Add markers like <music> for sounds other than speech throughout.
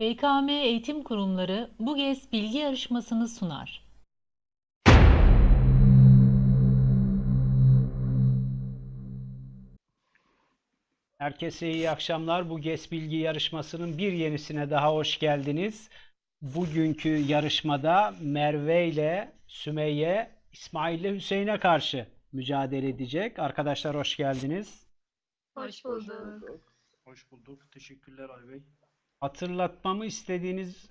BKM Eğitim Kurumları bu GES bilgi yarışmasını sunar. Herkese iyi akşamlar. Bu GES Bilgi yarışmasının bir yenisine daha hoş geldiniz. Bugünkü yarışmada Merve ile Sümeyye, İsmail ile Hüseyin'e karşı mücadele edecek. Arkadaşlar hoş geldiniz. Hoş bulduk. Hoş bulduk. Teşekkürler Ali Bey. Hatırlatmamı istediğiniz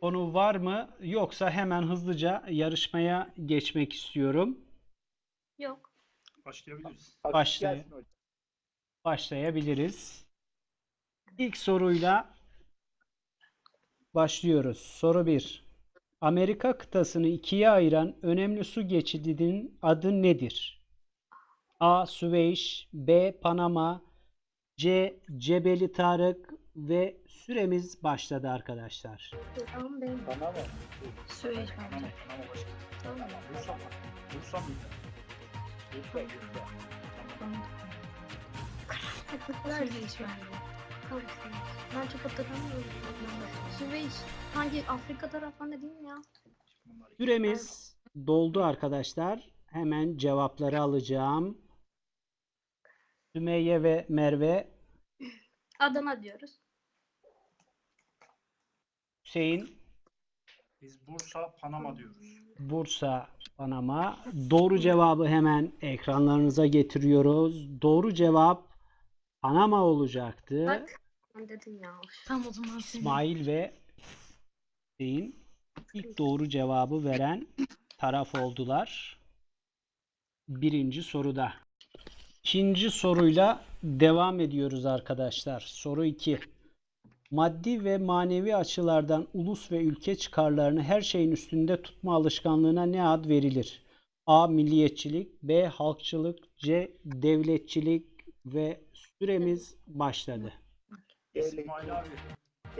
konu var mı? Yoksa hemen hızlıca yarışmaya geçmek istiyorum. Yok. Başlayabiliriz. Başlay başlayabiliriz. İlk soruyla başlıyoruz. Soru 1. Amerika kıtasını ikiye ayıran önemli su geçidinin adı nedir? A. Süveyş B. Panama C. Cebeli Tarık ve süremiz başladı arkadaşlar. Tamam benim. Panama. Süveyş Panama. bence. Panama başka. Tamam. Mı? Bursa. Bursa. Tamam. Süveyş bence. Tamam. Ben çok hatırlamıyorum. Süveyş. Hangi Afrika tarafında değil mi ya? Süremiz doldu arkadaşlar. Hemen cevapları alacağım. Sümeyye ve Merve, Adana diyoruz. Hüseyin, Biz Bursa, Panama diyoruz. Bursa, Panama. Doğru cevabı hemen ekranlarınıza getiriyoruz. Doğru cevap Panama olacaktı. Bak. Ben dedim ya. Tam o zaman İsmail ve Hüseyin ilk doğru cevabı veren taraf oldular. Birinci soruda. İkinci soruyla devam ediyoruz arkadaşlar. Soru 2. Maddi ve manevi açılardan ulus ve ülke çıkarlarını her şeyin üstünde tutma alışkanlığına ne ad verilir? A. Milliyetçilik B. Halkçılık C. Devletçilik ve süremiz başladı. İsmail abi.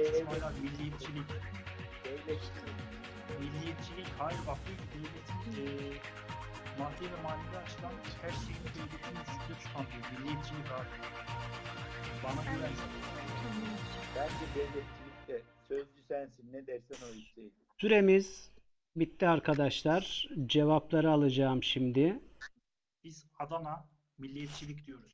İsmail abi milliyetçilik. Milliyetçilik. Hayır bak devletin eee maddi ve manevi açıdan her şeyin devletin üstünde tutan diyor. Milliyetçilik abi. Bana güven. Bence devletçilikte sözcü sensin ne dersen o Hüseyin. Süremiz bitti arkadaşlar. Cevapları alacağım şimdi. Biz Adana milliyetçilik diyoruz.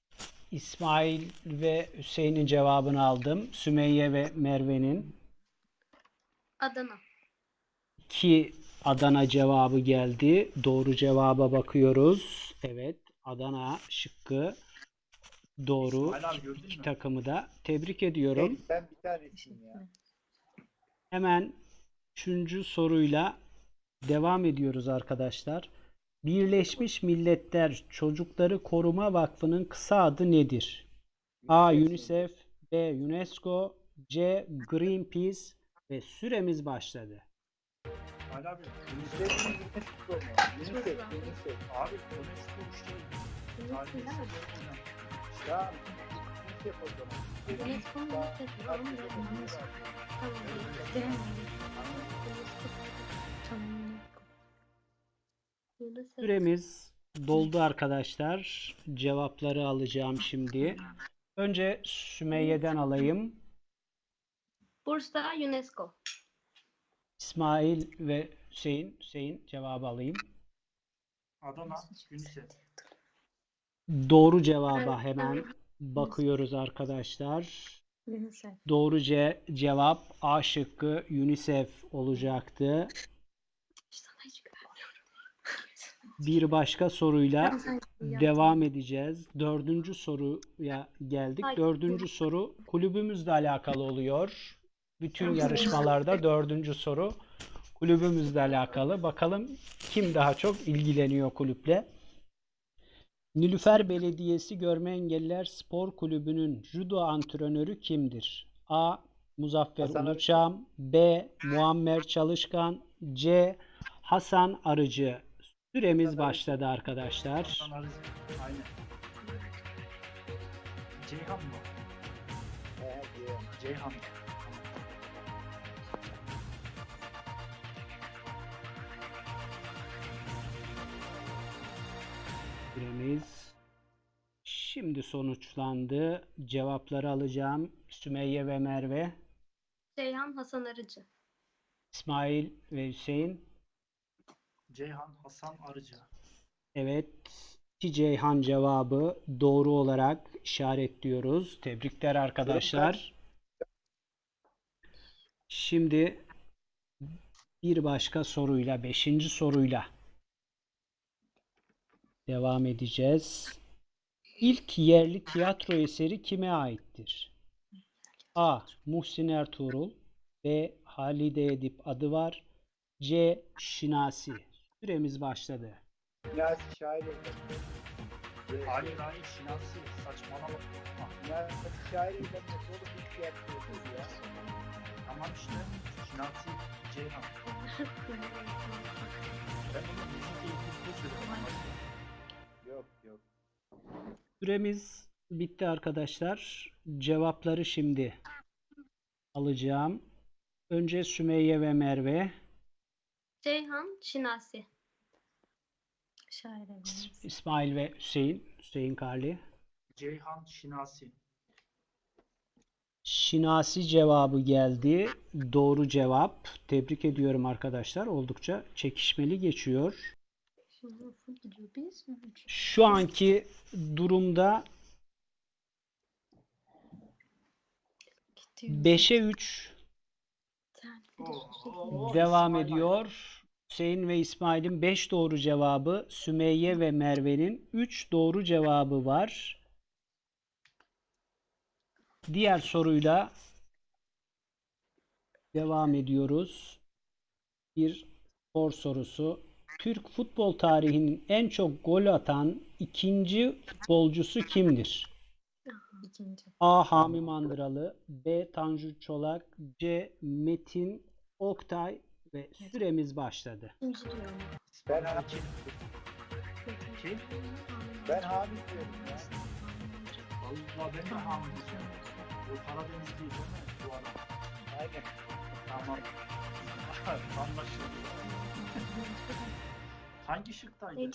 İsmail ve Hüseyin'in cevabını aldım. Sümeyye ve Merve'nin. Adana. İki Adana cevabı geldi. Doğru cevaba bakıyoruz. Evet, Adana şıkkı doğru. İki takımı da tebrik ediyorum. Hey, sen bir tanesin ya. Hemen üçüncü soruyla devam ediyoruz arkadaşlar. Birleşmiş Milletler Çocukları Koruma Vakfı'nın kısa adı nedir? A. UNICEF B. UNESCO C. Greenpeace ve süremiz başladı. İsmail abi. UNICEF mi UNESCO mu? UNICEF, UNICEF. Abi UNESCO işte. Bilirsin değil mi? Tamam. UNICEF o zaman. UNESCO'nun Daha- UNICEF. daha Tamam. şey. Süremiz doldu arkadaşlar. Cevapları alacağım şimdi. Önce Sümeyye'den alayım. Bursa UNESCO. İsmail ve Hüseyin. Hüseyin cevabı alayım. Adana UNICEF. Doğru cevaba Evet, hemen evet. bakıyoruz arkadaşlar. UNICEF. Doğru ce- cevap A şıkkı UNICEF olacaktı. Bir başka soruyla güvenmiyorum. devam edeceğiz. Dördüncü soruya geldik. Dördüncü soru kulübümüzle alakalı oluyor. Bütün yarışmalarda dördüncü soru kulübümüzle alakalı. Bakalım kim daha çok ilgileniyor kulüple. Nilüfer Belediyesi Görme Engelliler Spor Kulübü'nün judo antrenörü kimdir? A. Muzaffer Hasan Arıcı. Uluçam B. Muammer Çalışkan C. Hasan Arıcı Süremiz Hasan Arıcı. başladı arkadaşlar. Hasan Arız. Aynen. Ceyhan mı? Ceyhan. Süremiz şimdi sonuçlandı. Cevapları alacağım. Sümeyye ve Merve. Ceyhan Hasan Arıcı. İsmail ve Hüseyin. Ceyhan Hasan Arıcı. Evet. İki Ceyhan cevabı doğru olarak işaretliyoruz. Tebrikler arkadaşlar. Şimdi bir başka soruyla, beşinci soruyla devam edeceğiz. İlk yerli tiyatro eseri kime aittir? A. Muhsin Ertuğrul B. Halide Edip adı var. C. Şinasi. Süremiz başladı. Niyazi şair hayır Şinasi saçmalama. Niyazi şair evlenmesi fiyat diyorsunuz ya. Tamam işte Şinasi Ceyhan. Ben bunu müzik eğitiminde söyledim. Yok yok. Süremiz bitti arkadaşlar. Cevapları şimdi alacağım. Önce Sümeyye ve Merve. Ceyhan Şinasi. Şair evlenmesi. İsmail ve Hüseyin. Hüseyin Karli. Ceyhan Şinasi. Şinasi cevabı geldi. Doğru cevap. Tebrik ediyorum arkadaşlar. Oldukça çekişmeli geçiyor. Şu anki durumda Gidiyor. 5'e 3 Sen Oo, devam ediyor. Hüseyin ve İsmail'in 5 doğru cevabı, Sümeyye ve Merve'nin 3 doğru cevabı var. Diğer soruyla devam ediyoruz. Bir spor sorusu. Türk futbol tarihinin en çok gol atan ikinci futbolcusu kimdir? İkinci. A. Hami Mandıralı B. Tanju Çolak C. Metin Oktay ve süremiz başladı. Diyorum. Ben Kim? Kim? ben Hamit diyorum ya. Ben de Hamid diyeceğim. Bu Karadeniz değil değil mi? Bu adam. Aynen. Tamam. <laughs> Anlaşıldı. Hangi şıktaydı?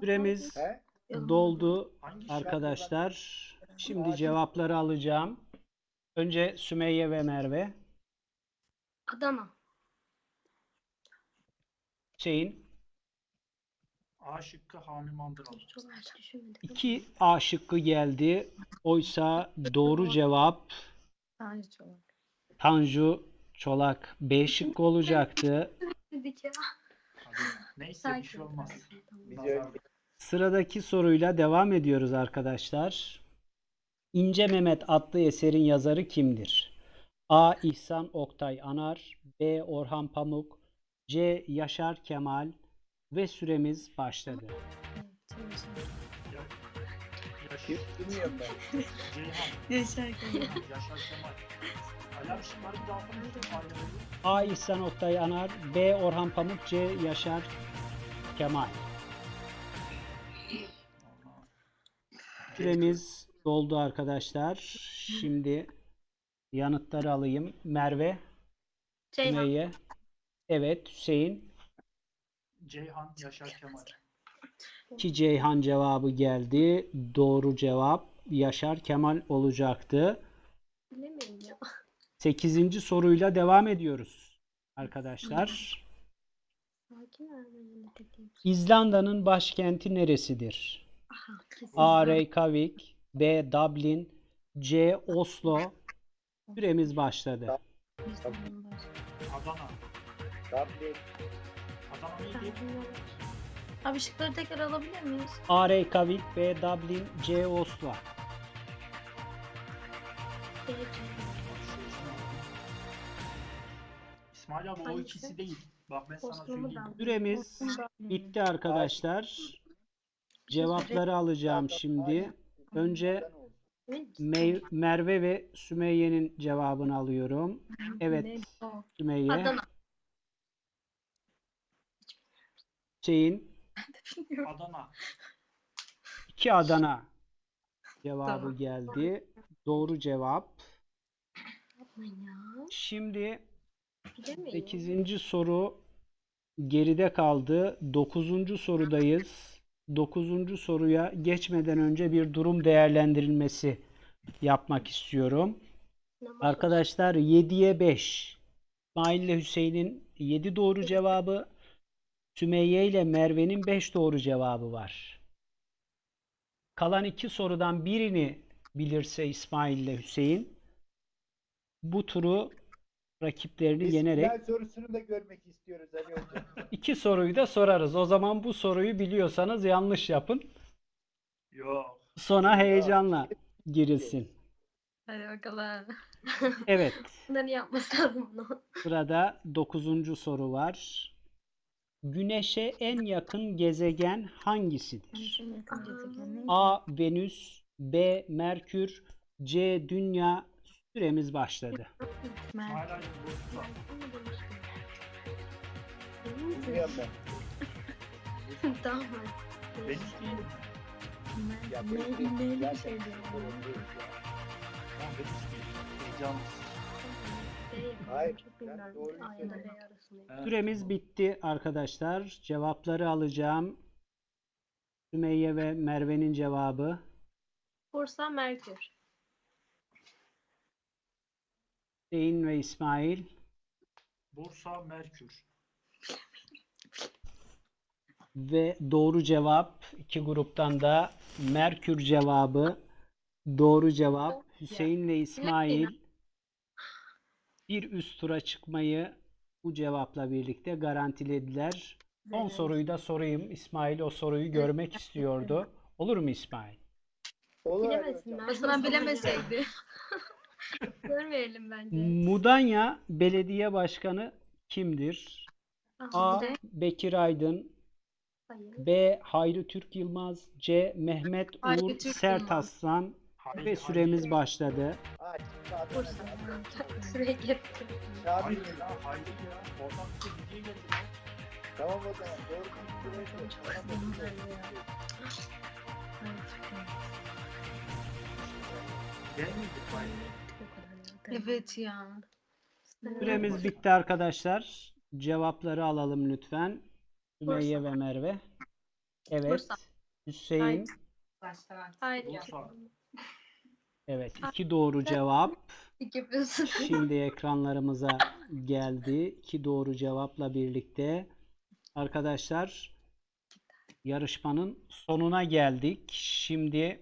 Süremiz He? Doldu Hangi şık? arkadaşlar. Şimdi cevapları alacağım. Önce Sümeyye ve Merve. Adana. Hüseyin. A şıkkı Hami Mandıralı. Çok hiç düşünmedik. 2 A şıkkı geldi. Oysa doğru cevap Tanju Çolak. Tanju Çolak B şıkkı olacaktı. Dedik ya. Hadi. Neyse bir şey olmaz. Sıradaki soruyla devam ediyoruz arkadaşlar. İnce Mehmet adlı eserin yazarı kimdir? A. İhsan Oktay Anar B. Orhan Pamuk C. Yaşar Kemal ve süremiz başladı. Ya, yaş, <laughs> daha okur musun? Aileleri. A. İhsan Oktay Anar B. Orhan Pamuk C. Yaşar Kemal. Süremiz doldu arkadaşlar. Şimdi yanıtları alayım. Merve, Ceyhan. Sümeyye. Evet, Hüseyin. Ceyhan, Yaşar Kemal. Ki Ceyhan cevabı geldi. Doğru cevap Yaşar Kemal olacaktı. Bilemiyorum ya. 8. soruyla devam ediyoruz arkadaşlar. Dediğim. İzlanda'nın başkenti neresidir? A. Reykjavik B. Dublin C. Oslo Süremiz başladı. Adana. Dublin. Adana bilmiyorum. Abi şıkları tekrar alabilir miyiz? A. Reykjavik B. Dublin C. Oslo. İsmail abi o Hangisi? ikisi değil. Bak ben sana Osmanlı söyleyeyim. ben. Süremiz bitti arkadaşlar. Cevapları alacağım şimdi. Önce Ne? Me- Merve ve Sümeyye'nin cevabını alıyorum. Evet o? Sümeyye. Adana. Hüseyin. Adana. iki Adana cevabı Tamam. geldi. Doğru cevap. Yapmayın ya. Şimdi Bilemeyin. 8. soru geride kaldı. 9. sorudayız. 9. soruya geçmeden önce bir durum değerlendirilmesi yapmak istiyorum. Arkadaşlar 7'ye 5. İsmail ile Hüseyin'in 7 doğru cevabı. Sümeyye ile Merve'nin 5 doğru cevabı var. Kalan iki sorudan birini bilirse İsmail ile Hüseyin bu turu rakiplerini Biz yenerek sorusunu da görmek istiyoruz Ali Hocam. <laughs> iki soruyu da sorarız. O zaman bu soruyu biliyorsanız yanlış yapın. Yok. Sonra heyecanla girilsin. Hadi bakalım. Evet. <laughs> Bunları yapması lazım bunu. Sırada 9. soru var. Güneş'e en yakın gezegen hangisidir? A. Venüs B. Merkür C. Dünya Süremiz başladı. Ben. tamam. Venüs değil mi? Ya böyle bir gerçekten sorun değil ya. Tamam Venüs değil. Heyecanlısın. Hayır, Çok arasındayım. Süremiz bitti arkadaşlar. Cevapları alacağım. Sümeyye ve Merve'nin cevabı. Bursa Merkür. Hüseyin ve İsmail. Bursa Merkür. Ve doğru cevap iki gruptan da Merkür cevabı doğru cevap. Hüseyin ve İsmail bir üst tura çıkmayı bu cevapla birlikte garantilediler. Son soruyu da sorayım. İsmail o soruyu görmek istiyordu. Olur mu İsmail? Olur Bilemesinler. Hocam. O zaman bilemeseydi. <laughs> Görmeyelim bence. Mudanya Belediye Başkanı kimdir? A. Aha, bir de- Bekir Aydın Hayır. B. Hayri Türk Yılmaz C. Mehmet Hayri Uğur Türk Sertaslan Haydi, ve süremiz başladı. Ya ya. Oradan. Tamam o zaman. Doğru. Değil miydi? Haydi. Evet ya. Süremiz bitti arkadaşlar. Cevapları alalım lütfen. Sümeyye ve Merve. Evet. Bursa. Hüseyin. Hayır. Bursa. Evet. iki doğru cevap. <laughs> Şimdi <laughs> ekranlarımıza geldi. İki doğru cevapla birlikte. Arkadaşlar yarışmanın sonuna geldik. Şimdi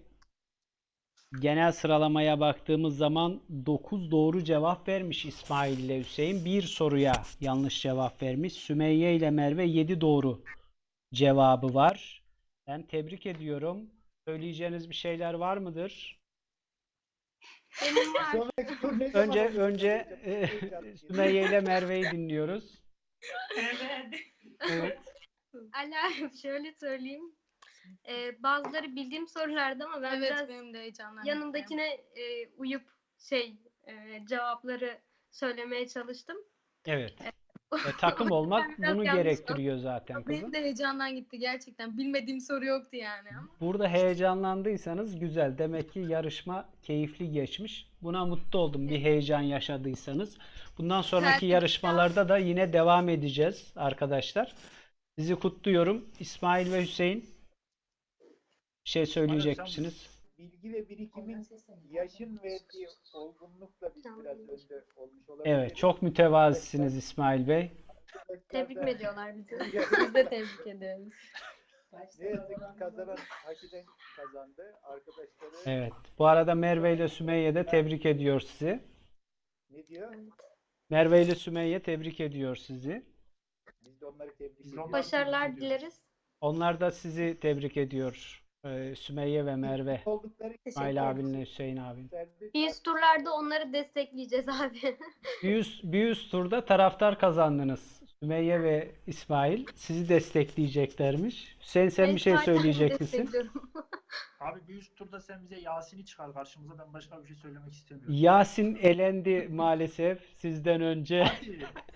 genel sıralamaya baktığımız zaman 9 doğru cevap vermiş İsmail ile Hüseyin. Bir soruya yanlış cevap vermiş. Sümeyye ile Merve 7 doğru cevabı var. Ben tebrik ediyorum. Söyleyeceğiniz bir şeyler var mıdır? Benim var. Sonraki tur ne Önce zaman önce olacak? e. Sümeyye ile Merve'yi dinliyoruz. Evet. Ala şöyle söyleyeyim. Ee, bazıları bildiğim sorulardı ama ben Evet biraz benim de heyecanlandım. yanındakine e, uyup şey e, cevapları söylemeye çalıştım. Evet. E, <laughs> takım olmak biraz bunu gerektiriyor zaten kızım. Benim de heyecandan gitti gerçekten. Bilmediğim soru yoktu yani ama. Burada heyecanlandıysanız güzel. Demek ki yarışma keyifli geçmiş. Buna mutlu oldum. Bir heyecan yaşadıysanız. Bundan sonraki Serpil- yarışmalarda da yine devam edeceğiz arkadaşlar. Sizi kutluyorum. İsmail ve Hüseyin bir şey söyleyecek misiniz? Bilgi ve birikimin yaşın verdiği olgunlukla biz biraz önde olmuş olabiliriz. Evet, çok mütevazisiniz İsmail Bey. Tebrik mi ediyorlar bizi? <laughs> Biz de tebrik ediyoruz. Ne yazık ki kazanan hakikaten kazandı. Arkadaşları Evet. Bu arada Merve ile Sümeyye de tebrik ediyor sizi. ne diyor? Merve ile Sümeyye tebrik ediyor sizi. Biz de onları tebrik ediyoruz. Başarılar dileriz. Onlar da sizi tebrik ediyor. Ee, Sümeyye ve Merve. Oldukları abinle Hüseyin abin. gösterdi. Bir üst turlarda onları destekleyeceğiz abi. <laughs> Bir üst, bir üst turda taraftar kazandınız. Sümeyye ve İsmail sizi destekleyeceklermiş. Hüseyin sen Ben bir şey zaten söyleyecek misin? destekliyorum. <laughs> Abi bir üst turda sen bize Yasin'i çıkar karşımıza. Ben başka bir şey söylemek istemiyorum. Yasin elendi maalesef sizden önce.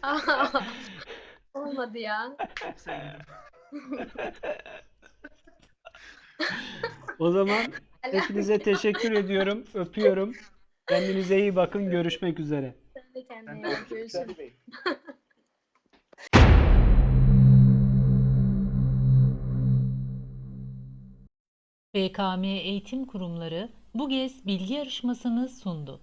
<laughs> Olmadı ya. Çok sevindim. O zaman hepinize teşekkür ediyorum. Öpüyorum. Kendinize iyi bakın. Görüşmek üzere. Sen de kendine iyi bak. Görüşürüz. BKM Eğitim Kurumları bu GES bilgi yarışmasını sundu.